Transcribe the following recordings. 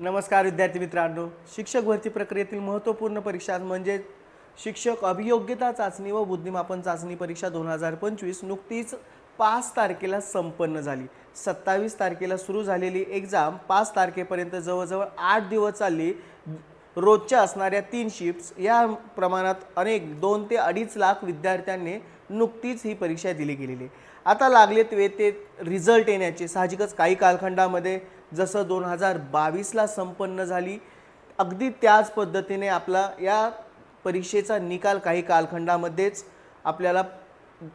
नमस्कार विद्यार्थी मित्रांनो. शिक्षक भरती प्रक्रियेतील महत्त्वपूर्ण परीक्षा म्हणजे शिक्षक अभियोग्यता चाचणी व बुद्धिमापन चाचणी परीक्षा दोन हजार पंचवीस नुकतीच पाच तारखेला संपन्न झाली. सत्तावीस तारखेला सुरू झालेली एक्झाम पाच तारखेपर्यंत जवळजवळ आठ दिवस चालली. रोजच्या असणाऱ्या तीन शिफ्ट्स या प्रमाणात अनेक दोन ते अडीच लाख विद्यार्थ्यांनी नुकतीच ही परीक्षा दिली गेलेली. आहे. आता लागलेत वे ते रिझल्ट येण्याचे साहजिकच काही कालखंडामध्ये जसं दोन हजार बावीसला संपन्न झाली अगदी त्याच पद्धतीने आपला या परीक्षेचा निकाल काही कालखंडामध्येच आपल्याला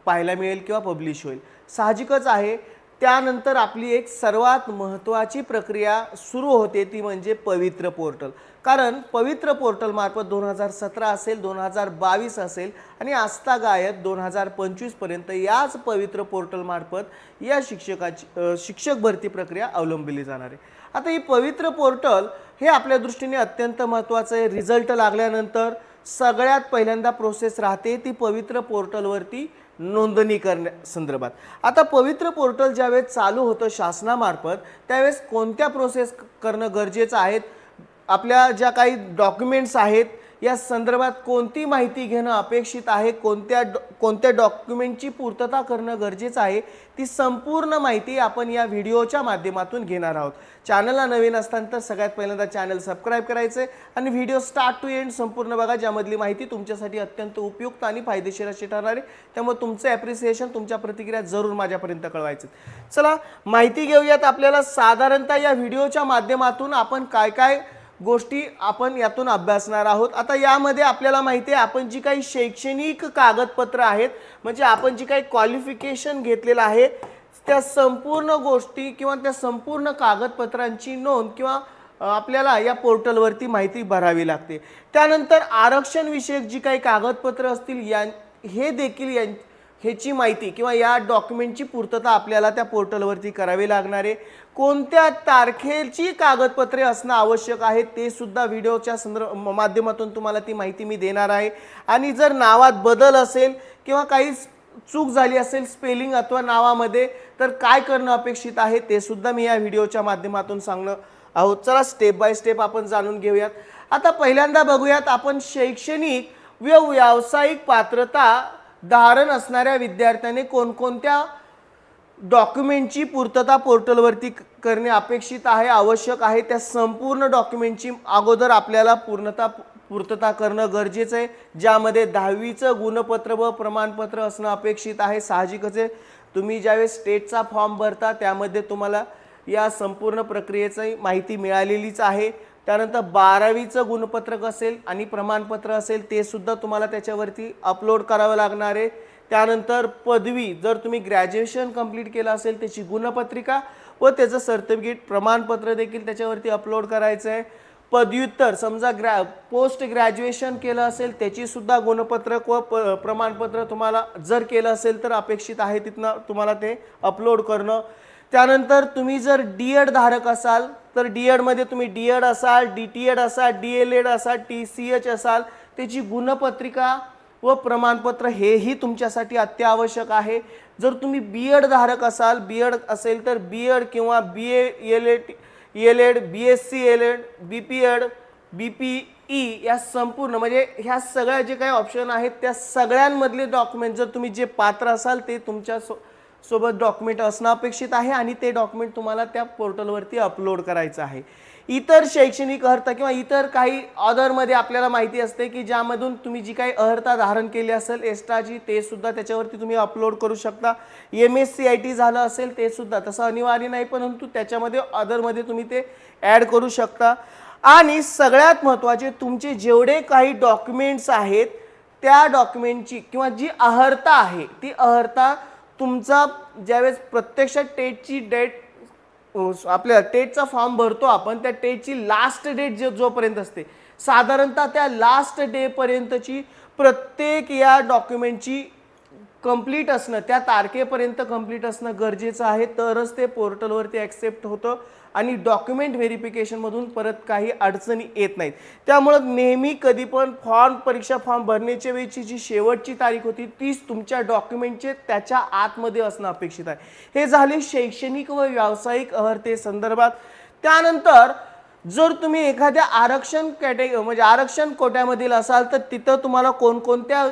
पाहायला मिळेल किंवा पब्लिश होईल. साहजिकच आहे त्यानंतर आपली एक सर्वात महत्त्वाची प्रक्रिया सुरू होते ती म्हणजे पवित्र पोर्टल. कारण पवित्र पोर्टलमार्फत दोन हजार सतरा असेल दोन हजार बावीस असेल आणि आस्था गायत दोन हजार पंचवीसपर्यंत याच पवित्र पोर्टलमार्फत या शिक्षकाची शिक्षक भरती प्रक्रिया अवलंबली जाणार आहे. आता ही पवित्र पोर्टल हे आपल्या दृष्टीने अत्यंत महत्त्वाचं आहे. रिझल्ट लागल्यानंतर सगळ्यात पहिल्यांदा प्रोसेस राहते ती पवित्र पोर्टलवरती नोंदणी करण्यासंदर्भात आता पवित्र पोर्टल ज्यावेळेस चालू होतं शासनामार्फत त्यावेळेस कोणत्या प्रोसेस करणं गरजेचं आहे? आपल्या ज्या काही डॉक्युमेंट्स आहेत या संदर्भात कोणती माहिती घेणं अपेक्षित आहे? कोणत्या डॉ कोणत्या डॉक्युमेंटची पूर्तता करणं गरजेचं आहे? ती संपूर्ण माहिती आपण या व्हिडिओच्या माध्यमातून घेणार आहोत. चॅनलला नवीन असताना तर सगळ्यात पहिल्यांदा चॅनल सबस्क्राईब करायचं आणि व्हिडिओ स्टार्ट टू एंड संपूर्ण बघा ज्यामधली माहिती तुमच्यासाठी अत्यंत उपयुक्त आणि फायदेशीर अशी ठरणार आहे. त्यामुळे तुमचं ॲप्रिसिएशन तुमच्या प्रतिक्रिया जरूर माझ्यापर्यंत कळवायचं. चला माहिती घेऊयात आपल्याला. साधारणतः या व्हिडिओच्या माध्यमातून आपण काय काय गोष्टी आपण यातून अभ्यासणार आहोत. आता यामध्ये आपल्याला माहिती आहे आपण जी काही शैक्षणिक कागदपत्र आहेत म्हणजे आपण जी काही क्वालिफिकेशन घेतलेलं आहे त्या संपूर्ण गोष्टी किंवा त्या संपूर्ण कागदपत्रांची नोंद किंवा आपल्याला या पोर्टलवरती माहिती भरावी लागते. त्यानंतर आरक्षणविषयक जी काही कागदपत्र असतील या हे देखील यां ह्याची माहिती किंवा या डॉक्युमेंटची पूर्तता आपल्याला त्या पोर्टलवरती करावी लागणार आहे. कोणत्या तारखेची कागदपत्रे असणं आवश्यक आहे ते सुद्धा व्हिडिओच्या संदर्भ माध्यमातून तुम्हाला ती माहिती मी देणार आहे. आणि जर नावात बदल असेल किंवा काही चूक झाली असेल स्पेलिंग अथवा नावामध्ये तर काय करणं अपेक्षित आहे ते सुद्धा मी या व्हिडिओच्या माध्यमातून सांगणं आहोत. चला स्टेप बाय स्टेप आपण जाणून घेऊयात. आता पहिल्यांदा बघूयात आपण शैक्षणिक व्य व्यावसायिक पात्रता धारण असणाऱ्या विद्यार्थ्याने कोणकोणत्या डॉक्युमेंटची पूर्तता पोर्टलवरती करणे अपेक्षित आहे आवश्यक आहे त्या संपूर्ण डॉक्युमेंटची अगोदर आपल्याला पूर्णता पूर्तता करणं गरजेचं आहे ज्यामध्ये दहावीचं गुणपत्र व प्रमाणपत्र असणं अपेक्षित आहे. साहजिकच आहे. तुम्ही ज्यावेळेस स्टेटचा फॉर्म भरता त्यामध्ये तुम्हाला या संपूर्ण प्रक्रियेची माहिती मिळालेलीच आहे. त्यानंतर बारावीचं गुणपत्रक असेल आणि प्रमाणपत्र असेल ते सुद्धा तुम्हाला त्याच्यावरती अपलोड करावं लागणार आहे. त्यानंतर पदवी जर तुम्ही ग्रॅज्युएशन कंप्लीट केलं असेल त्याची गुणपत्रिका व त्याचं सर्टिफिकेट प्रमाणपत्र देखील त्याच्यावरती अपलोड करायचं आहे. पदव्युत्तर समजा ग्रॅ पोस्ट ग्रॅज्युएशन केलं असेल त्याचीसुद्धा गुणपत्रक व प प्रमाणपत्र तुम्हाला जर केलं असेल तर अपेक्षित आहे तिथनं तुम्हाला ते अपलोड करणं. त्यानंतर तुम्ही जर डी एड धारक असाल तर डी एडमध्ये तुम्ही डी एड असाल डी टी एड असाल डी एल एड असाल टी सी एच असाल त्याची गुणपत्रिका व प्रमाणपत्र हेही तुमच्यासाठी अत्यावश्यक आहे. जर तुम्ही बी एड धारक असाल बी एड असेल तर बी एड किंवा B A L Ed L Ed B S C L Ed B P Ed B P E या संपूर्ण म्हणजे ह्या सगळ्या जे काही ऑप्शन आहेत त्या सगळ्यांमधले डॉक्युमेंट जर तुम्ही जे पात्र असाल ते तुमच्या सो सोबत डॉक्युमेंट असणं अपेक्षित आहे आणि ते डॉक्युमेंट तुम्हाला त्या पोर्टलवरती अपलोड करायचं आहे. इतर शैक्षणिक अर्हता किंवा इतर काही ऑदरमध्ये आपल्याला माहिती असते की ज्यामधून तुम्ही जी काही अर्हता धारण केली असेल एक्स्ट्राची ते सुद्धा त्याच्यावरती तुम्ही अपलोड करू शकता. M S C I T झालं असेल ते सुद्धा तसं अनिवार्य नाही परंतु त्याच्यामध्ये अदरमध्ये तुम्ही ते ॲड करू शकता. आणि सगळ्यात महत्त्वाचे तुमचे जेवढे काही डॉक्युमेंट्स आहेत त्या डॉक्युमेंटची किंवा जी अहर्ता आहे ती अहर्ता तुमचा ज्यावेळेस प्रत्यक्षात टेटची डेट आपल्या टेटचा फॉर्म भरतो आपण त्या टेटची लास्ट डेट जो जोपर्यंत असते साधारणतः त्या लास्ट डेपर्यंतची प्रत्येक या डॉक्युमेंटची कंप्लीट असणं त्या तारखेपर्यंत कंप्लीट असणं गरजेचं आहे. तरच ते पोर्टलवरती ॲक्सेप्ट होतं आणि डॉक्युमेंट व्हेरिफिकेशनमधून परत काही अडचणी येत नाहीत. त्यामुळं नेहमी कधी पण फॉर्म परीक्षा फॉर्म भरण्याच्या वेळची जी शेवटची तारीख होती तीच तुमच्या डॉक्युमेंटचे त्याच्या आतमध्ये असणं अपेक्षित आहे. हे झाले शैक्षणिक व व्यावसायिक अर्हते संदर्भात. त्यानंतर जर तुम्ही एखाद्या आरक्षण कॅटे म्हणजे आरक्षण कोट्यामधील असाल तर तिथं तुम्हाला कोणकोणत्या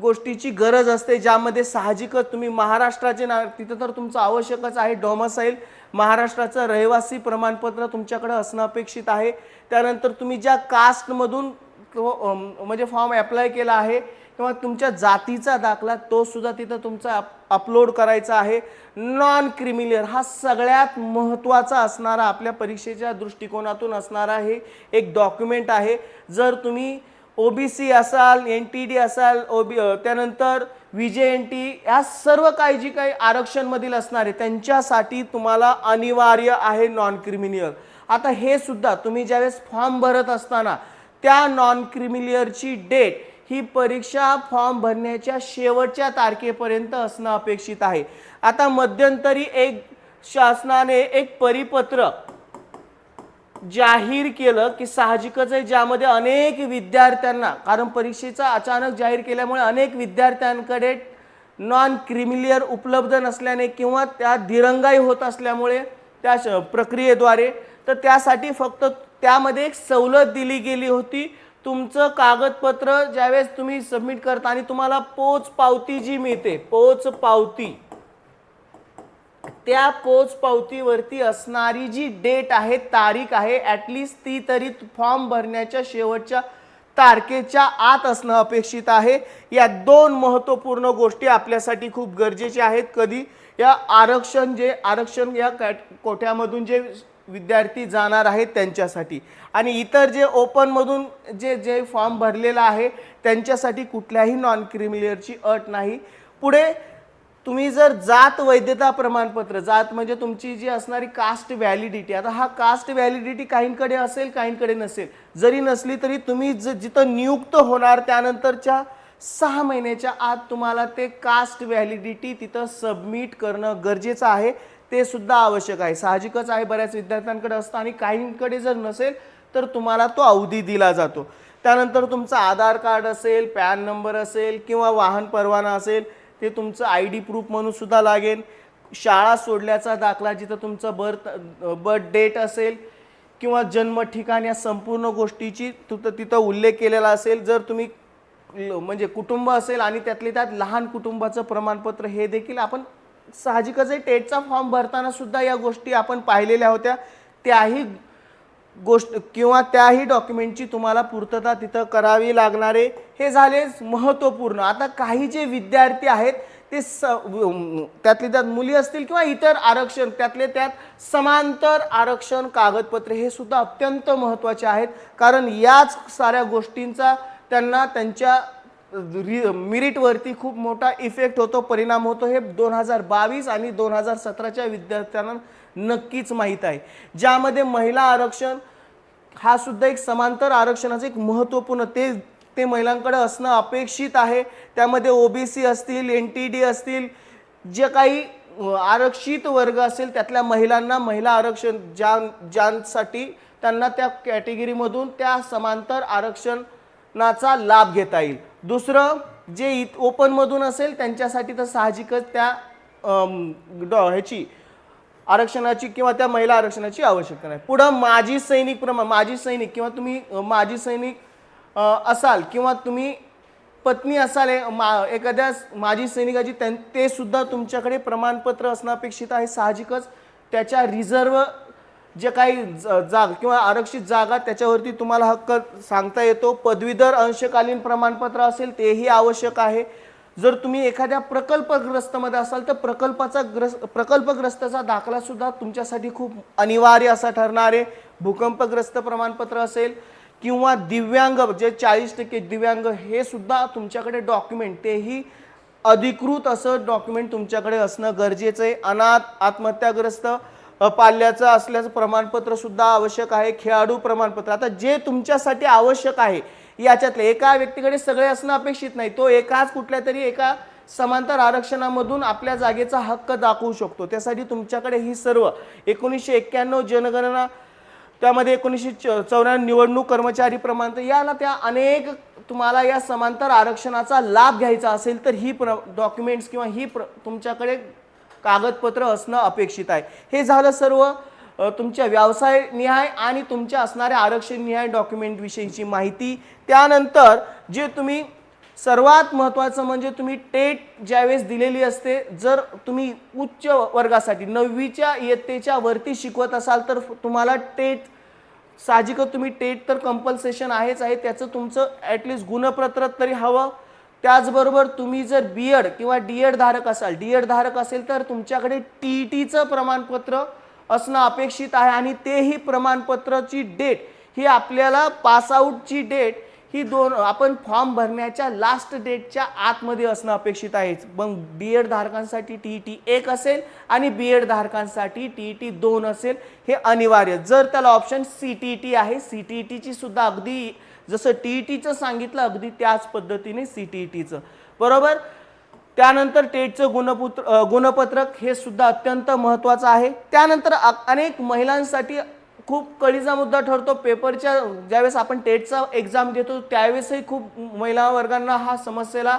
गोष्टीची गरज असते ज्यामध्ये साहजिकच तुम्ही महाराष्ट्राचे ना तिथं तर तुमचं आवश्यकच आहे डॉमसाईल महाराष्ट्राचं रहिवासी प्रमाणपत्र तुमच्याकडे असणं अपेक्षित आहे. त्यानंतर तुम्ही ज्या कास्टमधून म्हणजे फॉर्म अप्लाय केला आहे किंवा तुमच्या जातीचा दाखला तो सुद्धा तिथं तुमचा अपलोड करायचा आहे. नॉन क्रिमिलियर हा सगळ्यात महत्त्वाचा असणारा आपल्या परीक्षेच्या दृष्टिकोनातून असणारा हे एक डॉक्युमेंट आहे. जर तुम्ही ओबीसी असाल एन टी डी असाल ओबी त्यानंतर व्ही जे एन टी या सर्व काही जी काही आरक्षणमधील असणारे त्यांच्यासाठी तुम्हाला अनिवार्य आहे नॉन क्रिमिनियल आता हे सुद्धा तुम्ही ज्यावेळेस फॉर्म भरत असताना त्या नॉन क्रिमिलियरची डेट ही परीक्षा फॉर्म भरण्याच्या शेवटच्या तारखेपर्यंत असणं अपेक्षित आहे. आता मध्यंतरी एक शासनाने एक परिपत्र जाहीर केलं की साहजिकच आहे ज्यामध्ये अनेक विद्यार्थ्यांना कारण परीक्षेचा अचानक जाहीर केल्यामुळे अनेक विद्यार्थ्यांकडे नॉन क्रिमिलियर उपलब्ध नसल्याने किंवा त्या दिरंगाई होत असल्यामुळे त्या श- प्रक्रियेद्वारे तर त्यासाठी फक्त त्यामध्ये एक सवलत दिली गेली होती. तुमचं कागदपत्र ज्यावेळेस तुम्ही सबमिट करता आणि तुम्हाला पोच पावती जी मिळते पोच पावती त्या पोच पावतीवरती असणारी जी डेट आहे तारीख आहे ॲटलिस्ट ती तरी फॉर्म भरण्याच्या शेवटच्या तारखेच्या आत असणं अपेक्षित आहे. या दोन महत्त्वपूर्ण गोष्टी आपल्यासाठी खूप गरजेच्या आहेत. कधी या आरक्षण जे आरक्षण या कॅट कोठ्यामधून जे विद्यार्थी जाणार आहेत त्यांच्यासाठी आणि इतर जे ओपनमधून जे जे फॉर्म भरलेला आहे त्यांच्यासाठी कुठल्याही नॉन क्रिमिलियरची अट नाही. पुढे तुम्ही जर जात वैधता प्रमाणपत्र जात म्हणजे तुमची जी असणारी कास्ट व्हॅलिडिटी आता हा कास्ट व्हॅलिडिटी काहींकडे असेल काहींकडे नसेल. जरी नसली तरी तुम्ही ज जिथं नियुक्त होणार त्यानंतरच्या सहा महिन्याच्या आत तुम्हाला ते कास्ट व्हॅलिडिटी तिथं सबमिट करणं गरजेचं आहे. ते सुद्धा आवश्यक आहे. साहजिकच आहे बऱ्याच विद्यार्थ्यांकडे असतं आणि काहींकडे जर नसेल तर तुम्हाला तो अवधी दिला जातो. त्यानंतर तुमचं आधार कार्ड असेल पॅन नंबर असेल किंवा वाहन परवाना असेल ते तुमचं आय डी प्रूफ म्हणून सुद्धा लागेल. शाळा सोडल्याचा दाखला जिथं तुमचं बर्थ बर्थ डेट असेल किंवा जन्म ठिकाण या संपूर्ण गोष्टीची तिथं तिथं उल्लेख केलेला असेल. जर तुम्ही म्हणजे कुटुंब असेल आणि त्यातले त्यात लहान कुटुंबाचं प्रमाणपत्र हे देखील आपण साहजिकच आहे. टेटचा फॉर्म भरताना सुद्धा या गोष्टी आपण पाहिलेल्या होत्या. त्याही गोष्ट किंवा त्याही डॉक्युमेंटची तुम्हाला पूर्तता तिथं करावी लागणारे हे झालेच महत्त्वपूर्ण. आता काही जे विद्यार्थी आहेत ते स त्यातले त्यात मुली असतील किंवा इतर आरक्षण त्यातले त्यात समांतर आरक्षण कागदपत्रे हे सुद्धा अत्यंत महत्त्वाचे आहेत. कारण याच साऱ्या गोष्टींचा त्यांना त्यांच्या रि मिरिटवरती खूप मोठा इफेक्ट होतो परिणाम होतो. हे दोन हजार बावीस आणि दोन हजार सतराच्या विद्यार्थ्यांना नक्कीच माहीत आहे. ज्यामध्ये महिला आरक्षण हा सुद्धा एक समांतर आरक्षणाचं एक महत्त्वपूर्ण ते ते महिलांकडे असणं अपेक्षित आहे. त्यामध्ये ओबीसी असतील एन टी डी असतील जे काही आरक्षित वर्ग असेल त्यातल्या महिलांना महिला आरक्षण ज्या ज्यांसाठी त्यांना त्या कॅटेगरीमधून त्या समांतर आरक्षणाचा लाभ घेता येईल. दुसरं जे इत ओपनमधून असेल त्यांच्यासाठी तर साहजिकच त्या डॉ ह्याची आरक्षणाची किंवा त्या महिला आरक्षणाची आवश्यकता नाही. पुढं माजी सैनिक प्रमा माजी सैनिक किंवा तुम्ही माजी सैनिक असाल किंवा तुम्ही पत्नी असाल मा एखाद्या माजी सैनिकाची त्यां ते सुद्धा तुमच्याकडे प्रमाणपत्र असणं अपेक्षित आहे. साहजिकच त्याच्या रिझर्व जे काही ज- जाग किंवा आरक्षित जागा त्याच्यावरती तुम्हाला हक्क सांगता येतो. पदवीधर अंशकालीन प्रमाणपत्र असेल तेही आवश्यक आहे. जर तुम्ही एखाद्या प्रकल्पग्रस्तमध्ये असाल तर प्रकल्पाचा ग्रस्त प्रकल्पग्रस्ताचा दाखला सुद्धा तुमच्यासाठी खूप अनिवार्य असा ठरणार आहे. भूकंपग्रस्त प्रमाणपत्र असेल किंवा दिव्यांग जे चाळीस टक्के दिव्यांग हे सुद्धा तुमच्याकडे डॉक्युमेंट तेही अधिकृत असं डॉक्युमेंट तुमच्याकडे असणं गरजेचं आहे. अनाथ आत्महत्याग्रस्त पाल्याचं असल्याचं प्रमाणपत्रसुद्धा आवश्यक आहे. खेळाडू प्रमाणपत्र. आता जे तुमच्यासाठी आवश्यक आहे याच्यातले एका व्यक्तीकडे सगळे असणं अपेक्षित नाही. तो एकाच कुठल्या तरी एका समांतर आरक्षणामधून आपल्या जागेचा हक्क दाखवू शकतो. त्यासाठी तुमच्याकडे ही सर्व एकोणीसशे एक्क्याण्णव जनगणना त्यामध्ये एकोणीसशे च- चौऱ्याण्णव निवडणूक कर्मचारी प्रमाणपत्र याला त्या अनेक तुम्हाला या समांतर आरक्षणाचा लाभ घ्यायचा असेल तर ही प्र डॉक्युमेंट्स किंवा ही प्र तुमच्याकडे कागदपत्र असणं अपेक्षित आहे. हे झालं सर्व तुमच्या व्यवसाय निहाय आणि तुमच्या असणाऱ्या आरक्षण निहाय डॉक्युमेंटविषयीची माहिती. त्यानंतर जे तुम्ही सर्वात महत्त्वाचं म्हणजे तुम्ही टेट ज्यावेळेस दिलेली असते जर तुम्ही उच्च वर्गासाठी नववीच्या इयत्तेच्या वरती शिकवत असाल तर तुम्हाला टेट साहजिकच तुम्ही टेट तर कंपल्सेशन आहेच आहे. त्याचं तुमचं ॲटलिस्ट गुणपत्र तरी हवं. त्याचबरोबर तुम्ही जर बी एड किंवा डी एड धारक असाल डी एड धारक असेल तर तुमच्याकडे टी ई टीचं प्रमाणपत्र असणं अपेक्षित आहे आणि तेही प्रमाणपत्राची डेट. ही आपल्याला पासआउटची डेट ही दोन आपण फॉर्म भरण्याच्या लास्ट डेटच्या आतमध्ये असणं अपेक्षित आहे मग बी एड धारकांसाठी टी ई टी एक असेल आणि बी एड धारकांसाठी टी ई टी दोन असेल हे अनिवार्य. जर त्याला ऑप्शन सी टी टी आहे सी टी टीची सुद्धा अगदी जसं टी ई टीचं सांगितलं अगदी त्याच पद्धतीने सी टी टीचं बरोबर? त्यानंतर टेटचं गुणपुत्र गुणपत्रक हे सुद्धा अत्यंत महत्त्वाचं आहे. त्यानंतर अनेक महिलांसाठी खूप कळीचा मुद्दा ठरतो. पेपरच्या ज्यावेळेस आपण टेटचा एक्झाम देतो त्यावेळेसही खूप महिला वर्गांना हा समस्येला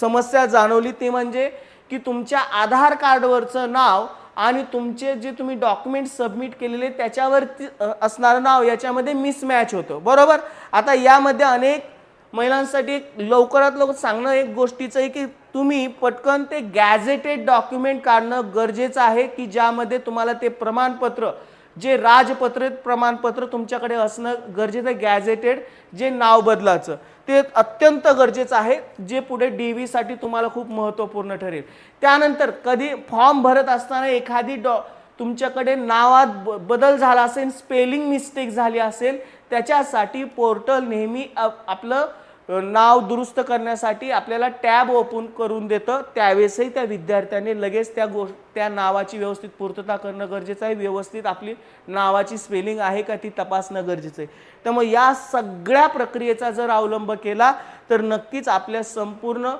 समस्या जाणवली. ते म्हणजे की तुमच्या आधार कार्डवरचं नाव आणि तुमचे जे तुम्ही डॉक्युमेंट सबमिट केलेले त्याच्यावरती असणारं नाव याच्यामध्ये मिसमॅच होतं. बरोबर? आता यामध्ये अनेक महिलांसाठी एक लवकरात लवकर सांगणं एक गोष्टीचं आहे की तुम्ही पटकन ते गॅझेटेड डॉक्युमेंट काढणं गरजेचं आहे की ज्यामध्ये तुम्हाला ते प्रमाणपत्र जे राजपत्रित प्रमाणपत्र तुमच्याकडे असणं गरजेचं आहे गॅझेटेड जे नाव बदलाचं ते अत्यंत गरजेचं आहे जे पुढे डी व्हीसाठी तुम्हाला खूप महत्त्वपूर्ण ठरेल. त्यानंतर कधी फॉर्म भरत असताना एखादी डॉ तुमच्याकडे नावात ब- बदल झाला असेल स्पेलिंग मिस्टेक झाली असेल त्याच्यासाठी पोर्टल नेहमी आप- आपलं नाव दुरुस्त करण्यासाठी आपल्याला टॅब ओपन करून देतं. त्यावेळेसही त्या विद्यार्थ्याने लगेच त्या गो त्या नावाची व्यवस्थित पूर्तता करणं गरजेचं आहे. व्यवस्थित आपली नावाची स्पेलिंग आहे का ती तपासणं गरजेचं आहे. तर मग या सगळ्या प्रक्रियेचा जर अवलंब केला तर नक्कीच आपल्या संपूर्ण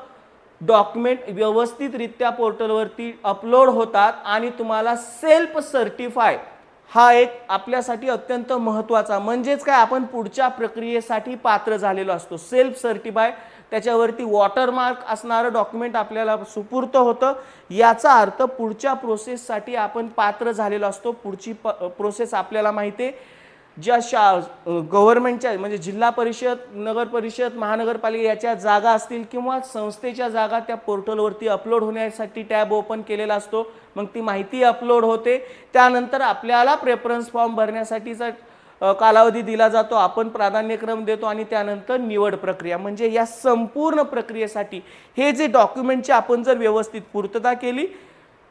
डॉक्युमेंट व्यवस्थितरित्या पोर्टलवरती अपलोड होतात आणि तुम्हाला सेल्फ सर्टिफाय हा एक आपल्यासाठी अत्यंत महत्त्वाचा म्हणजेच काय आपण पुढच्या प्रक्रियेसाठी पात्र झालेलो असतो. सेल्फ सर्टिफाय त्याच्यावरती वॉटरमार्क असणारं डॉक्युमेंट आपल्याला सुपूर्त होतं. याचा अर्थ पुढच्या प्रोसेससाठी आपण पात्र झालेलो असतो. पुढची प प्रोसेस आपल्याला माहिती आहे. ज्या शा गव्हर्नमेंटच्या म्हणजे जिल्हा परिषद नगर परिषद महानगरपालिका याच्या जागा असतील किंवा संस्थेच्या जागा त्या पोर्टलवरती अपलोड होण्यासाठी टॅब ओपन केलेला असतो मग ती माहिती अपलोड होते. त्यानंतर आपल्याला प्रेफरन्स फॉर्म भरण्यासाठीचा कालावधी दिला जातो. आपण प्राधान्यक्रम देतो आणि त्यानंतर निवड प्रक्रिया. म्हणजे या संपूर्ण प्रक्रियेसाठी हे जे डॉक्युमेंटची आपण जर व्यवस्थित पूर्तता केली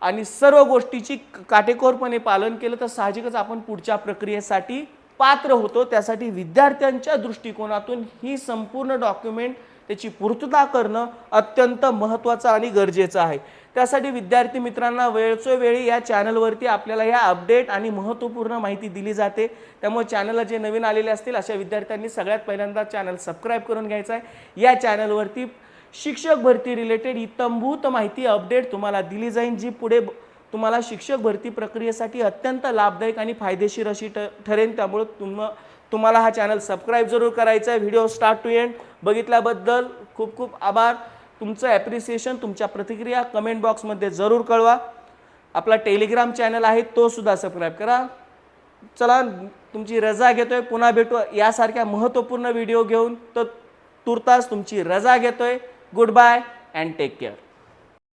आणि सर्व गोष्टीची काटेकोरपणे पालन केलं तर साहजिकच आपण पुढच्या प्रक्रियेसाठी पात्र होतो त्यासाठी विद्यार्थ्यांच्या दृष्टिकोनातून ही संपूर्ण डॉक्युमेंट त्याची पूर्तता करणं अत्यंत महत्त्वाचं आणि गरजेचं आहे. त्यासाठी विद्यार्थी मित्रांना वेळचोवेळी या चॅनलवरती आपल्याला ह्या अपडेट आणि महत्त्वपूर्ण माहिती दिली जाते. त्यामुळे चॅनलला जे नवीन आलेले असतील अशा विद्यार्थ्यांनी सगळ्यात पहिल्यांदा चॅनल सबस्क्राईब करून घ्यायचं आहे. या चॅनलवरती शिक्षक भरती रिलेटेड इतंभूत माहिती अपडेट तुम्हाला दिली जाईल जी पुढे तुम्हाला शिक्षक भरती प्रक्रियेसाठी अत्यंत लाभदायक आणि फायदेशीर अशी ठ ठरेल त्यामुळं तुम तुम्हाला हा चॅनल सबस्क्राईब जरूर करायचा आहे. व्हिडिओ स्टार्ट टू एंड बघितल्याबद्दल खूप खूप आभार. तुमचं ॲप्रिसिएशन तुमच्या प्रतिक्रिया कमेंट बॉक्समध्ये जरूर कळवा. आपला टेलिग्राम चॅनल आहे तो सुद्धा सबस्क्राईब करा. चला तुमची रजा घेतोय. पुन्हा भेटू यासारख्या महत्त्वपूर्ण व्हिडिओ घेऊन. तर तुर्तास तुमची रजा घेतोय. Good bye and take care